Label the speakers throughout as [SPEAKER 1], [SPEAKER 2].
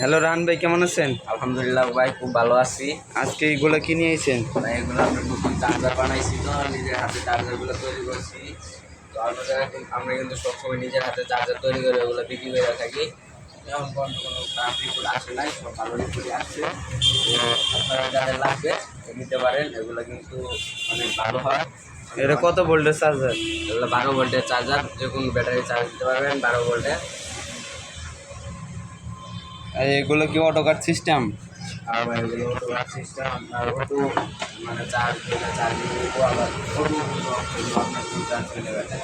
[SPEAKER 1] Hello Rahan ভাই কেমন আছেন?
[SPEAKER 2] আলহামদুলিল্লাহ ভাই খুব ভালো আছি।
[SPEAKER 1] আজকে এইগুলো কি নিয়েছেন
[SPEAKER 2] ভাই এগুলো আমরা নতুন চার্জার বানাইছি তো নিজের হাতে চার্জারগুলো তৈরি করছি। তো আমরা কিন্তু সবসময় নিজের হাতে চার্জার তৈরি করে ওগুলো বিক্রি করে থাকি। এখন পর্যন্ত কোনো খারাপ রিপোর্ট আসে নাই সব ভালো রিপোর্টই আসছে আপনারা যাদের লাগবে নিতে পারেন এগুলো কিন্তু অনেক ভালো হয়।
[SPEAKER 1] এটা কত ভোল্টের চার্জার?
[SPEAKER 2] এগুলো বারো ভোল্টের চার্জার যে কোনো ব্যাটারি চার্জ দিতে পারবেন বারো ভোল্টের।
[SPEAKER 1] আর এগুলো কি অটো কাট সিস্টেম
[SPEAKER 2] আর এগুলো তো সিস্টেম আপনার অটো মানে চার্জ দিলে চার্জ দিলে আবার অন্য আপনার চার্জ চলে গেছে।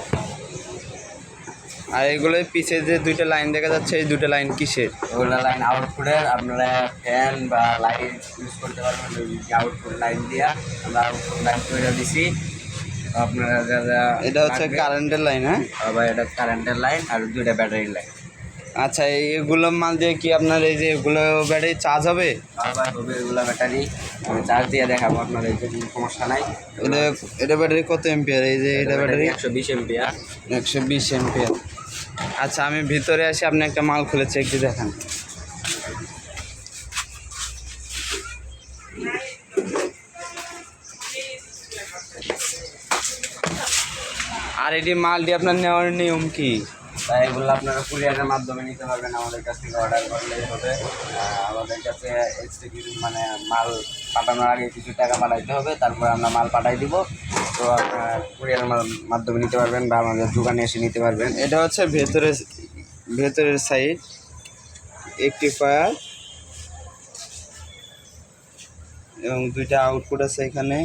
[SPEAKER 1] আর এগুলো পিছে যে দুইটা লাইন দেখা যাচ্ছে এই দুটো লাইন কিসের?
[SPEAKER 2] ওগুলো লাইন আউটপুটের আপনারা ফ্যান বা লাইট ইউজ করতে পারবেন আউটপুট লাইন দিয়া। আমরা আউটপুট লাইন তৈরি দিছি। আপনারা যা
[SPEAKER 1] এটা হচ্ছে কারেন্টের লাইন হ্যাঁ?
[SPEAKER 2] আবার এটা কারেন্টের লাইন আর দুইটা ব্যাটারি লাইন
[SPEAKER 1] আচ্ছা এগুলো মাল দিয়ে কি আপনার এই যে এগুলো ব্যাটারি চার্জ হবে?
[SPEAKER 2] হবে এগুলো ব্যাটারি। চার্জ দিয়ে দেখাবো আপনার এই যে সমস্যা নাই।
[SPEAKER 1] এটা এটা ব্যাটারি কত এম্পিয়ার এই যে এটা ব্যাটারি
[SPEAKER 2] একশো বিশ এমপিয়ার
[SPEAKER 1] একশো বিশ এম্পিয়ার আচ্ছা আমি ভিতরে আসি আপনি একটা মাল খুলেছে একটু দেখান। আর এটি মালটি আপনার নেওয়ার নিয়ম কি?
[SPEAKER 2] তাই এগুলো আপনারা কুরিয়ারের মাধ্যমে নিতে পারবেন আমাদের কাছ থেকে অর্ডার করলেই হবে। আমাদের কাছে এক্সট্রা মানে মাল পাঠানোর আগে কিছু টাকা পাঠাইতে হবে, তারপর আমরা মাল পাঠাই দিব। তো আপনারা কুরিয়ারের মাধ্যমে নিতে পারবেন বা আমাদের দোকানে এসে নিতে পারবেন।
[SPEAKER 1] এটা হচ্ছে ভেতরে ভেতরের সাইড একটি ফায়ার এবং দুইটা আউটপুট আছে এখানে।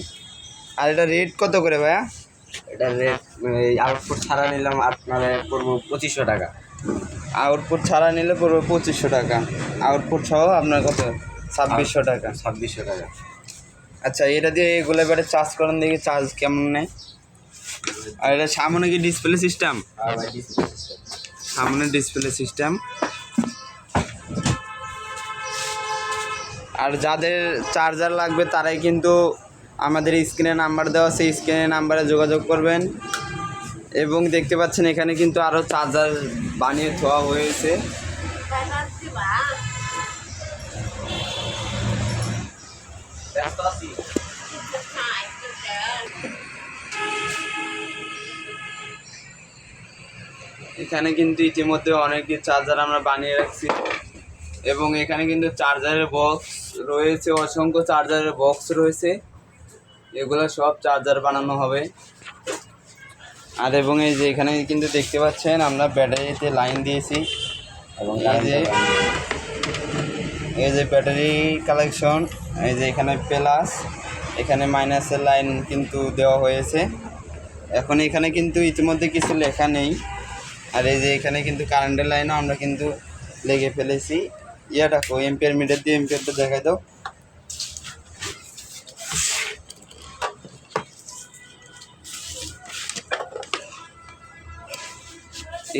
[SPEAKER 1] আর এটা রেট কত করে ভাইয়া?
[SPEAKER 2] এটা রেট আউটপুট ছাড়া নিলাম আপনারা পড়ব পঁচিশশো টাকা।
[SPEAKER 1] আউটপুট ছাড়া নিলে পড়বে পঁচিশশো টাকা। আউটপুট সহ আপনার কত? ছাব্বিশশো টাকা।
[SPEAKER 2] ছাব্বিশশো টাকা।
[SPEAKER 1] আচ্ছা এটা দিয়ে এগুলো এবারে চার্জ করেন দেখি চার্জ কেমন নেয়। আর এটা সামনে কি ডিসপ্লে সিস্টেম
[SPEAKER 2] ভাই display
[SPEAKER 1] সামনে ডিসপ্লে সিস্টেম আর যাদের চার্জার লাগবে তারাই কিন্তু আমাদের স্ক্রিনে নাম্বার দেওয়া সেই স্ক্রিনে নাম্বারে যোগাযোগ করবেন। এবং দেখতে পাচ্ছেন এখানে কিন্তু আরও চার্জার বানিয়ে থোয়া হয়েছে। এখানে কিন্তু ইতিমধ্যে অনেক চার্জার আমরা বানিয়ে রাখছি। এবং এখানে কিন্তু চার্জারের বক্স রয়েছে, অসংখ্য চার্জারের বক্স রয়েছে। এগুলো সব চার্জার বানানো হবে। আর এবং এই যে এখানে কিন্তু দেখতে পাচ্ছেন, আমরা ব্যাটারিতে লাইন দিয়েছি।
[SPEAKER 2] এবং
[SPEAKER 1] এই যে এই যে ব্যাটারি কালেকশন এই যে এখানে প্লাস এখানে মাইনাসের লাইন কিন্তু দেওয়া হয়েছে। এখন এখানে কিন্তু ইতিমধ্যে কিছু লেখা নেই। আর এই যে এখানে কিন্তু কারেন্টের লাইনও আমরা কিন্তু লেগে ফেলেছি। ইয়েটা কো এম্পিয়ার মিটার দিয়ে এম্পিয়ারটা দেখাই দাও।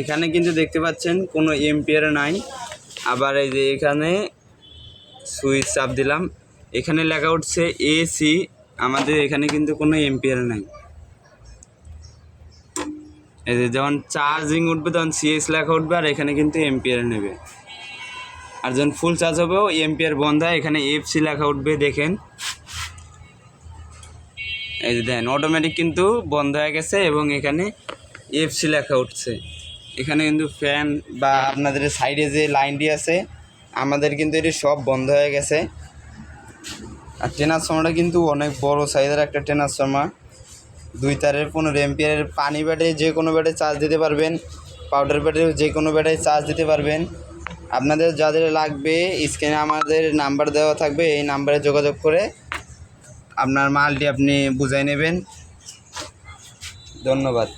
[SPEAKER 1] এখানে কিন্তু দেখতে পাচ্ছেন কোনো এম্পিয়ার নাই। আবার এই যে এখানে সুইচ চাপ দিলাম। এখানে লেখা উঠছে এসি, আমাদের এখানে কিন্তু কোনো এম্পিয়ার নাই। এই যে যখন চার্জিং উঠবে তখন সিএস লেখা উঠবে আর এখানে কিন্তু এম্পিয়ার নেবে। আর যখন ফুল চার্জ হবেও এম্পিয়ার বন্ধ হয়। এখানে এফসি লেখা উঠবে, দেখেন। এই যে দেখেন অটোমেটিক কিন্তু বন্ধ হয়ে গেছে এবং এখানে এফসি লেখা উঠছে। এখানে কিন্তু ফ্যান বা আপনাদের সাইডে যে লাইনটি আছে, আমাদের কিন্তু এটি সব বন্ধ হয়ে গেছে। আর ট্রেনার্সফর্মারটা কিন্তু অনেক বড় সাইজের একটা ট্রেনার্সফর্মার দুই তারের পনেরো এম্পিয়ারের পানি ব্যাটারি যে কোনো ব্যাটারি চার্জ দিতে পারবেন, পাউডার ব্যাটারি যে কোনো ব্যাটারি চার্জ দিতে পারবেন। আপনাদের যাদের লাগবে, স্ক্রিনে আমাদের নাম্বার দেওয়া থাকবে, এই নাম্বারে যোগাযোগ করে আপনার মালটি আপনি বুঝাই নেবেন। ধন্যবাদ।